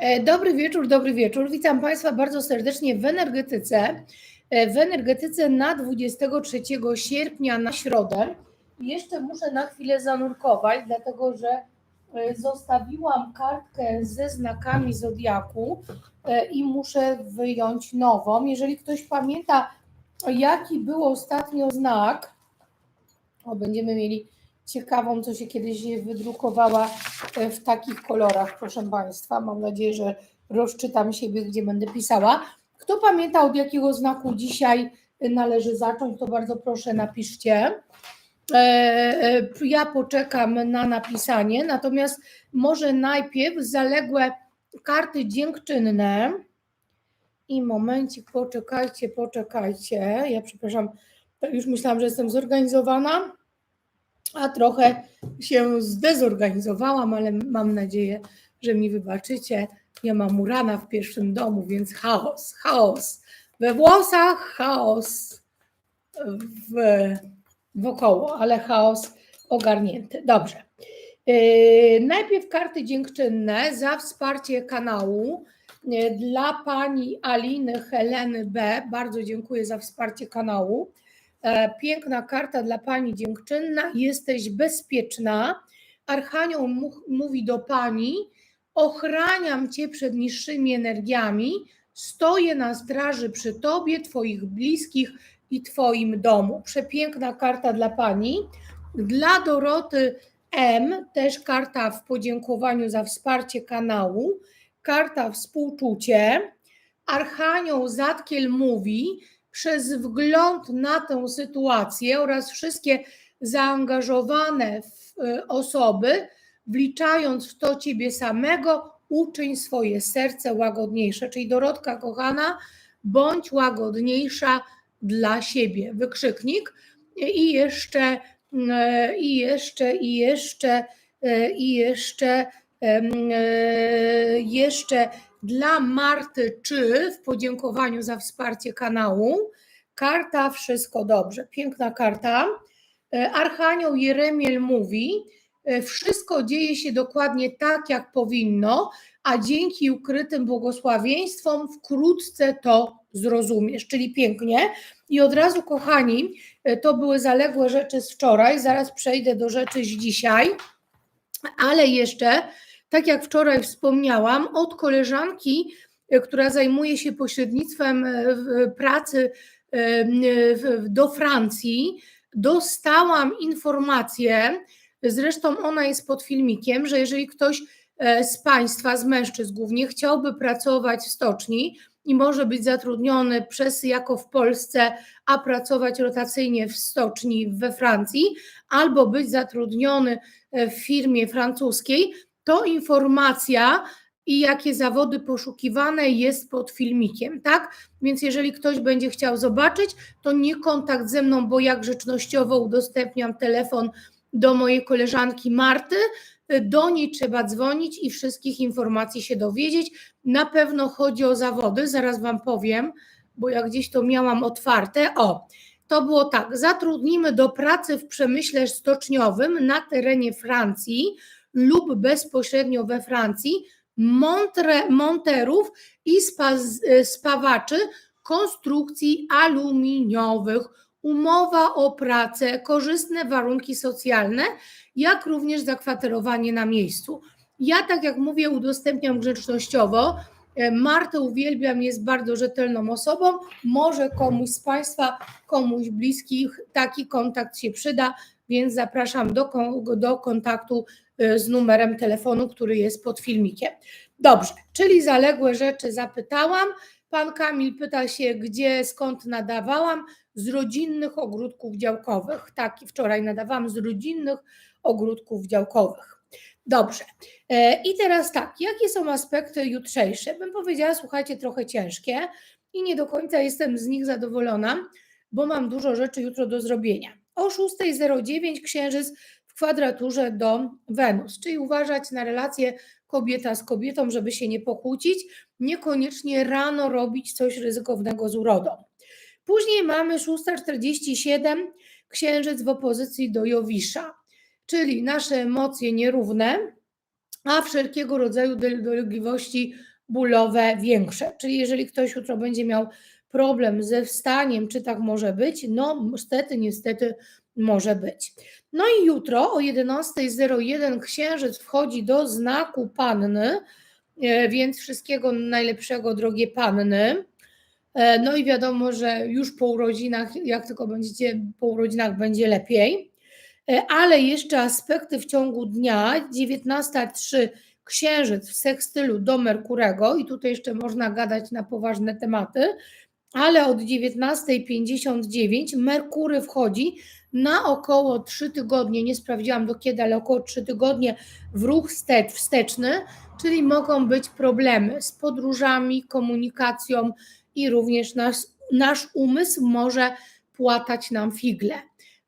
E, Dobry wieczór, dobry wieczór. Witam Państwa bardzo serdecznie w energetyce. E, W energetyce na 23 sierpnia na środę. Jeszcze muszę na chwilę zanurkować, dlatego że e, zostawiłam kartkę ze znakami zodiaku i muszę wyjąć nową. Jeżeli ktoś pamięta, jaki był ostatnio znak, o, będziemy mieli ciekawą, co się kiedyś wydrukowała e, w takich kolorach, proszę Państwa. Mam nadzieję, że rozczytam siebie, gdzie będę pisała. Kto pamięta, od jakiego znaku dzisiaj należy zacząć, to bardzo proszę napiszcie. E, e, Ja poczekam na napisanie, natomiast może najpierw zaległe karty dziękczynne. I momencik, poczekajcie, poczekajcie. Ja przepraszam, już myślałam, że jestem zorganizowana, a trochę się zdezorganizowałam, ale mam nadzieję, że mi wybaczycie. Ja mam urana w pierwszym domu, więc chaos, chaos. We włosach chaos w, wokoło, ale chaos ogarnięty. Dobrze. Yy, najpierw karty dziękczynne za wsparcie kanału. Yy, Dla pani Aliny Heleny B. Bardzo dziękuję za wsparcie kanału. E, Piękna karta dla pani dziękczynna. Jesteś bezpieczna. Archanioł mówi do pani: Ochraniam cię przed niższymi energiami. Stoję na straży przy tobie, twoich bliskich i twoim domu. Przepiękna karta dla pani. Dla Doroty M, też karta w podziękowaniu za wsparcie kanału. Karta współczucie. Archanioł Zatkiel mówi, przez wgląd na tę sytuację oraz wszystkie zaangażowane y, osoby, wliczając w to ciebie samego, uczyń swoje serce łagodniejsze. Czyli Dorotka kochana, bądź łagodniejsza dla siebie. Wykrzyknik. I jeszcze, y, i jeszcze, i jeszcze, y, i jeszcze, jeszcze dla Marty czy w podziękowaniu za wsparcie kanału. Karta Wszystko Dobrze. Piękna karta. E, Archanioł Jeremiel mówi, e, wszystko dzieje się dokładnie tak, jak powinno, a dzięki ukrytym błogosławieństwom wkrótce to zrozumiesz. Czyli pięknie. I od razu, kochani, e, to były zaległe rzeczy z wczoraj, zaraz przejdę do rzeczy z dzisiaj, ale jeszcze tak jak wczoraj wspomniałam, od koleżanki, e, która zajmuje się pośrednictwem e, pracy e, w- do Francji, dostałam informację, zresztą ona jest pod filmikiem, że jeżeli ktoś z Państwa, z mężczyzn głównie, chciałby pracować w stoczni i może być zatrudniony przez jako w Polsce, a pracować rotacyjnie w stoczni we Francji, albo być zatrudniony w firmie francuskiej, to informacja i jakie zawody poszukiwane jest pod filmikiem, tak? Więc jeżeli ktoś będzie chciał zobaczyć, to nie kontakt ze mną, bo ja grzecznościowo udostępniam telefon do mojej koleżanki Marty. Do niej trzeba dzwonić i wszystkich informacji się dowiedzieć. Na pewno chodzi o zawody, zaraz Wam powiem, bo ja gdzieś to miałam otwarte. O, to było tak. Zatrudnimy do pracy w przemyśle stoczniowym na terenie Francji lub bezpośrednio we Francji montre, monterów i spa, spawaczy konstrukcji aluminiowych. Umowa o pracę, korzystne warunki socjalne, jak również zakwaterowanie na miejscu. Ja, tak jak mówię, udostępniam grzecznościowo. E, Martę uwielbiam, jest bardzo rzetelną osobą. Może komuś z Państwa, komuś bliskich taki kontakt się przyda, więc zapraszam do, do kontaktu y, z numerem telefonu, który jest pod filmikiem. Dobrze, czyli zaległe rzeczy zapytałam. Pan Kamil pyta się, gdzie, skąd nadawałam? Z rodzinnych ogródków działkowych. Tak, wczoraj nadawałam z rodzinnych ogródków działkowych. Dobrze. E, I teraz tak, jakie są aspekty jutrzejsze? Bym powiedziała, słuchajcie, trochę ciężkie i nie do końca jestem z nich zadowolona, bo mam dużo rzeczy jutro do zrobienia. O 6.09 księżyc w kwadraturze do Wenus, czyli uważać na relacje kobieta z kobietą, żeby się nie pokłócić, niekoniecznie rano robić coś ryzykownego z urodą. Później mamy 6.47 księżyc w opozycji do Jowisza, czyli nasze emocje nierówne, a wszelkiego rodzaju dolegliwości bólowe większe. Czyli jeżeli ktoś jutro będzie miał problem ze wstaniem, czy tak może być? No, niestety, niestety może być. No i jutro o 11.01 księżyc wchodzi do znaku panny, e, więc wszystkiego najlepszego, drogie panny. E, no i wiadomo, że już po urodzinach, jak tylko będziecie po urodzinach, będzie lepiej. E, ale jeszcze aspekty w ciągu dnia, 19.03 księżyc w sekstylu do Merkurego i tutaj jeszcze można gadać na poważne tematy, ale od 19.59 Merkury wchodzi na około 3 tygodnie, nie sprawdziłam do kiedy, ale około 3 tygodnie w ruch wsteczny, czyli mogą być problemy z podróżami, komunikacją i również nasz, nasz umysł może płatać nam figle.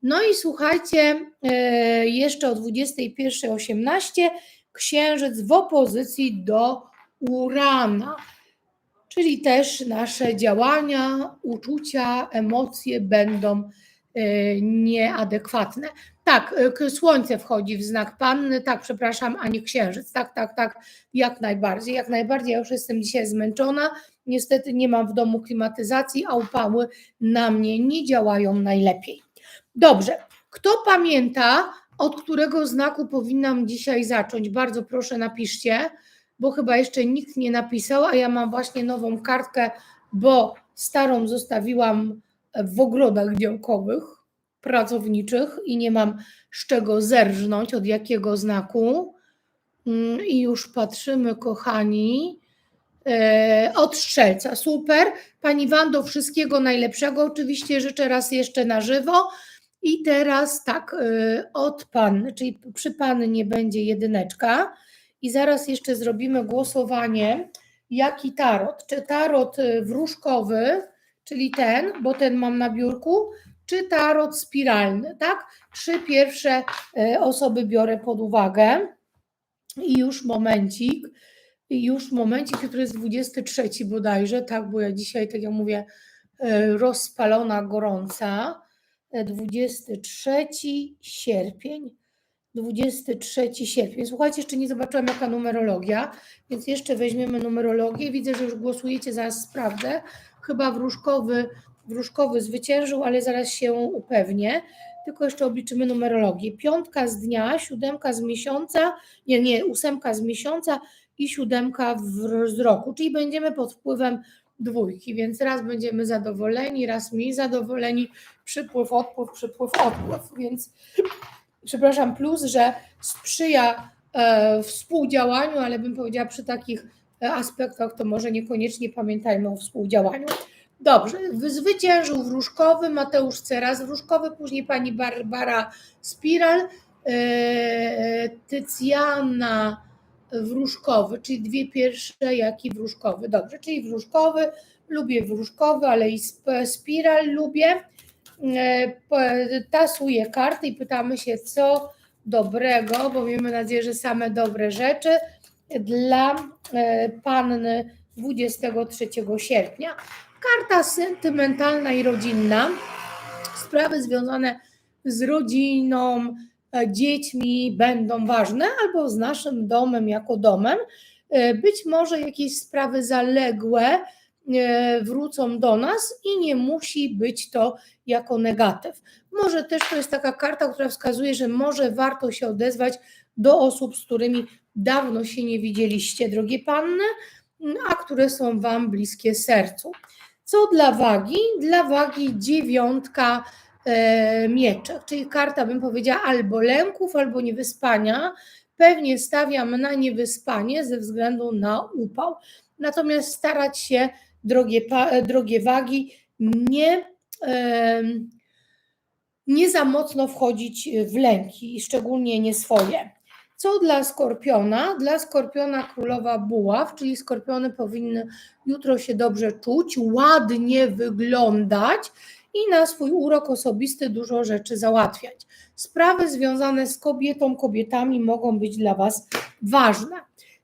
No i słuchajcie, e, jeszcze o 21.18 księżyc w opozycji do Urana, czyli też nasze działania, uczucia, emocje będą e, nieadekwatne. Tak, e, słońce wchodzi w znak panny, tak, przepraszam, a nie księżyc. Tak, tak, tak, jak najbardziej, jak najbardziej. Ja już jestem dzisiaj zmęczona. Niestety nie mam w domu klimatyzacji, a upały na mnie nie działają najlepiej. Dobrze, kto pamięta, od którego znaku powinnam dzisiaj zacząć? Bardzo proszę, napiszcie, bo chyba jeszcze nikt nie napisał, a ja mam właśnie nową kartkę, bo starą zostawiłam w ogrodach działkowych, pracowniczych i nie mam z czego zerżnąć, od jakiego znaku. Mm, I już patrzymy, kochani. E, od strzelca. Super. Pani Wando, wszystkiego najlepszego. Oczywiście życzę raz jeszcze na żywo. I teraz tak, y, od panny, czyli przy pannie będzie jedyneczka i zaraz jeszcze zrobimy głosowanie, jaki tarot. Czy tarot y, wróżkowy, czyli ten, bo ten mam na biurku, czy tarot spiralny, tak? Trzy pierwsze y, osoby biorę pod uwagę. I już momencik, już momencik, który jest 23 bodajże, tak, bo ja dzisiaj, tak jak mówię, rozpalona, gorąca. 23 sierpień. 23 sierpień. Słuchajcie, jeszcze nie zobaczyłam jaka numerologia, więc jeszcze weźmiemy numerologię. Widzę, że już głosujecie, zaraz sprawdzę. Chyba wróżkowy, wróżkowy zwyciężył, ale zaraz się upewnię. Tylko jeszcze obliczymy numerologię. Piątka z dnia, siódemka z miesiąca, nie, nie, ósemka z miesiąca i siódemka w, z roku, czyli będziemy pod wpływem dwójki, więc raz będziemy zadowoleni, raz mniej zadowoleni, przypływ, odpływ, przypływ, odpływ, więc przepraszam, plus, że sprzyja e, współdziałaniu, ale bym powiedziała przy takich e, aspektach to może niekoniecznie pamiętajmy o współdziałaniu. Dobrze, zwyciężył wróżkowy Mateusz Ceras, wróżkowy, później pani Barbara Spiral, e, Tycjana wróżkowy, czyli dwie pierwsze, jak i wróżkowy. Dobrze, czyli wróżkowy, lubię wróżkowy, ale i spiral lubię. E, tasuję karty i pytamy się, co dobrego, bo miejmy nadzieję, że same dobre rzeczy dla e, panny 23 sierpnia. Karta sentymentalna i rodzinna, sprawy związane z rodziną, E, dziećmi będą ważne, albo z naszym domem jako domem. Być może jakieś sprawy zaległe wrócą do nas i nie musi być to jako negatyw. Może też to jest taka karta, która wskazuje, że może warto się odezwać do osób, z którymi dawno się nie widzieliście, drogie panny, a które są Wam bliskie sercu. Co dla wagi? Dla wagi dziewiątka E, mieczach, czyli karta, bym powiedziała, albo lęków, albo niewyspania. Pewnie stawiam na niewyspanie ze względu na upał. Natomiast starać się, drogie, drogie wagi, nie, nie za mocno wchodzić w lęki, szczególnie nie swoje. Co dla skorpiona? Dla skorpiona królowa buław, czyli skorpiony powinny jutro się dobrze czuć, ładnie wyglądać i na swój urok osobisty dużo rzeczy załatwiać. Sprawy związane z kobietą, kobietami mogą być dla Was ważne.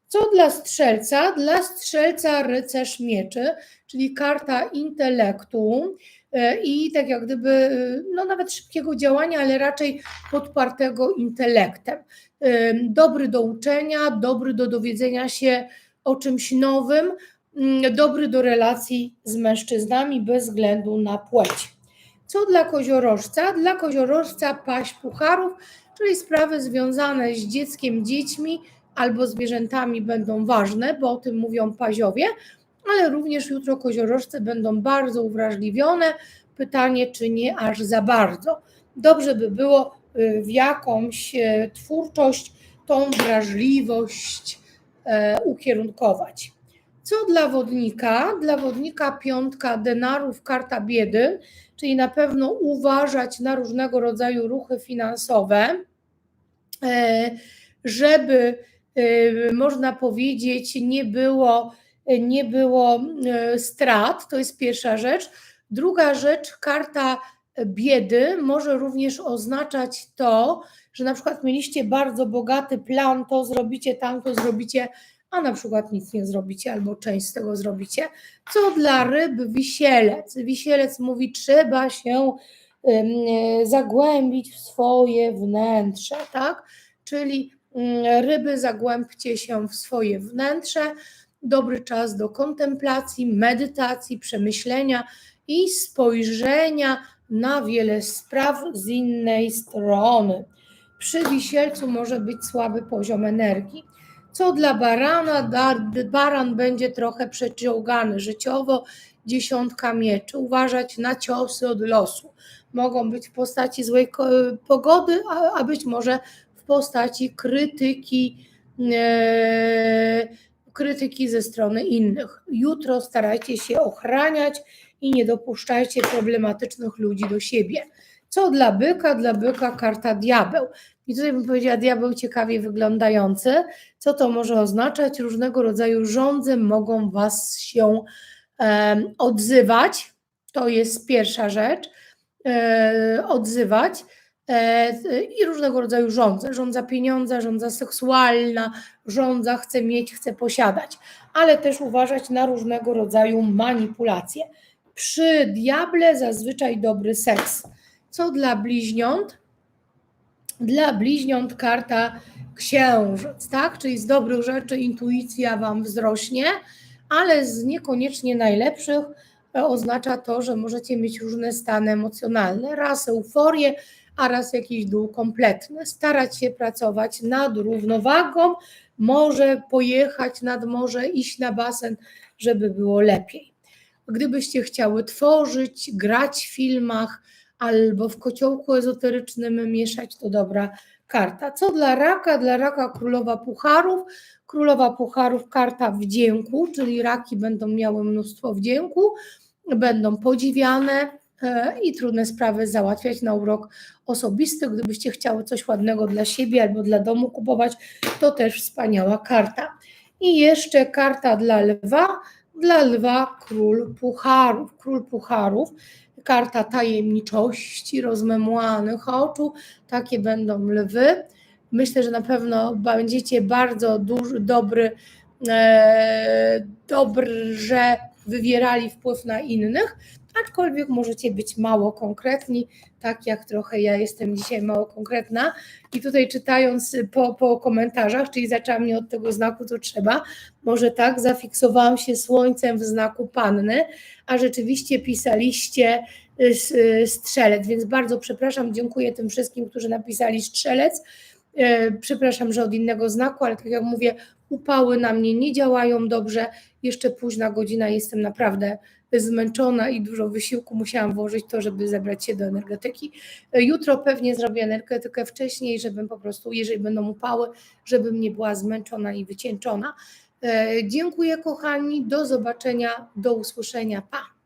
Co dla strzelca? Dla strzelca rycerz mieczy, czyli karta intelektu e, i tak jak gdyby, no nawet szybkiego działania, ale raczej podpartego intelektem. ym, dobry do uczenia, dobry do dowiedzenia się o czymś nowym, ym, dobry do relacji z mężczyznami bez względu na płeć. Co dla koziorożca? Dla koziorożca paść pucharów, czyli sprawy związane z dzieckiem, dziećmi albo zwierzętami będą ważne, bo o tym mówią paziowie, ale również jutro koziorożce będą bardzo uwrażliwione. Pytanie, czy nie aż za bardzo. Dobrze by było y, w jakąś e, twórczość tą wrażliwość e, ukierunkować. Co dla wodnika? Dla wodnika piątka denarów, karta biedy, czyli na pewno uważać na różnego rodzaju ruchy finansowe, e, żeby można powiedzieć, nie było, nie było e, strat. To jest pierwsza rzecz. Druga rzecz, karta biedy może również oznaczać to, że na przykład mieliście bardzo bogaty plan, to zrobicie, tamto zrobicie, a na przykład nic nie zrobicie albo część z tego zrobicie. Co dla ryb wisielec? Wisielec mówi, trzeba się zagłębić w swoje wnętrze, tak? Czyli ryby zagłębcie się w swoje wnętrze. Dobry czas do kontemplacji, medytacji, przemyślenia i spojrzenia na wiele spraw z innej strony. Przy wisielcu może być słaby poziom energii. Co dla barana? Baran będzie trochę przeciągany życiowo. Dziesiątka mieczy. Uważać na ciosy od losu. Mogą być w postaci złej pogody, a, być może postaci krytyki, e, krytyki ze strony innych. Jutro starajcie się ochraniać i nie dopuszczajcie problematycznych ludzi do siebie. Co dla byka? Dla byka karta diabeł. I tutaj bym powiedziała diabeł ciekawie wyglądający. Co to może oznaczać? Różnego rodzaju żądze mogą Was się em, odzywać. To jest pierwsza rzecz. E, odzywać. E, I różnego rodzaju żądze. Żądza pieniądza, żądza seksualna, żądza chce mieć, chce posiadać. Ale też uważać na różnego rodzaju manipulacje. Przy diable zazwyczaj dobry seks. Co dla bliźniąt? Dla bliźniąt karta księżyc, tak? Czyli z dobrych rzeczy intuicja Wam wzrośnie, ale z niekoniecznie najlepszych e, oznacza to, że możecie mieć różne stany emocjonalne, raz euforię, a raz jakiś dół kompletny. Starać się pracować nad równowagą, może pojechać nad morze, iść na basen, żeby było lepiej. Gdybyście chciały tworzyć, grać w filmach albo w kociołku ezoterycznym mieszać, to dobra karta. Co dla raka? Dla raka królowa pucharów. Królowa pucharów karta wdzięku, czyli raki będą miały mnóstwo wdzięku, będą podziwiane i trudne sprawy załatwiać na urok osobisty. Gdybyście chciały coś ładnego dla siebie albo dla domu kupować, to też wspaniała karta. I jeszcze karta dla lwa. Dla lwa król pucharów. Król pucharów, karta tajemniczości, rozmemłanych oczu. Takie będą lwy. Myślę, że na pewno będziecie bardzo duży, dobry, e, dobrze wywierali wpływ na innych, aczkolwiek możecie być mało konkretni, tak jak trochę ja jestem dzisiaj mało konkretna. I tutaj czytając po, po komentarzach, czyli zaczęłam mnie od tego znaku, to trzeba, może tak, zafiksowałam się słońcem w znaku panny, a rzeczywiście pisaliście y, y, strzelec, więc bardzo przepraszam, dziękuję tym wszystkim, którzy napisali strzelec. E, Przepraszam, że od innego znaku, ale tak jak mówię, upały na mnie nie działają dobrze. Jeszcze późna godzina, jestem naprawdę zmęczona i dużo wysiłku musiałam włożyć to, żeby zebrać się do energetyki. E, Jutro pewnie zrobię energetykę wcześniej, żebym po prostu, jeżeli będą upały, żebym nie była zmęczona i wycieńczona. E, Dziękuję kochani, do zobaczenia, do usłyszenia, pa!